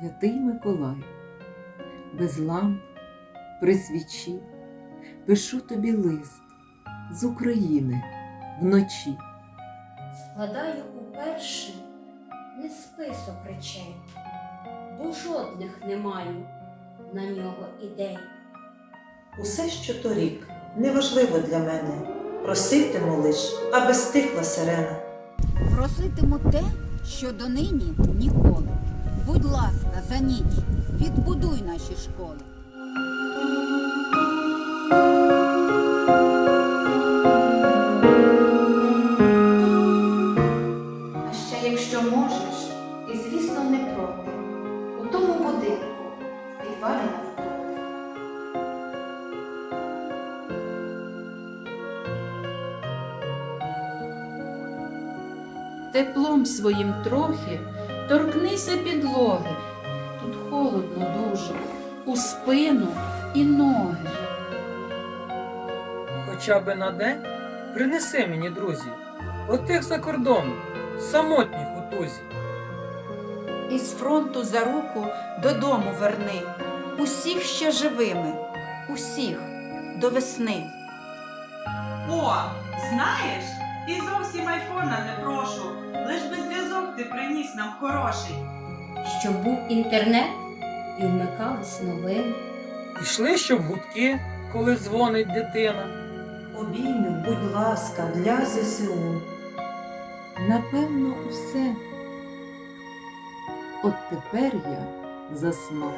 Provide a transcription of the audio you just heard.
Миколаю, без ламп, при свічі, пишу тобі лист з України вночі. Складаю уперше не список речей, бо жодних не маю на нього ідей. Усе, що торік, неважливо для мене. Проситиму лиш, аби стихла сирена. Проситиму те, що донині ніколи. Будь ласка, за ніч відбудуй наші школи. А ще якщо можеш, і звісно не проти, у тому будинку, в підвалі навпроти. теплом своїм трохи торкнися підлоги. Тут холодно дуже, у спину і ноги. Хоча би на день принеси мені, друзі, отих за кордону, самотніх у тузі. Із фронту за руку додому верни, усіх ще живими, усіх до весни. О, знаєш, і зовсім айфона не прошу. Лиш би зв'язок ти приніс нам хороший. Щоб був інтернет і вмикались новини. Ішли, щоб гудки, коли дзвонить дитина. Обійми, будь ласка, для ЗСУ. Напевно, усе. От тепер я засну.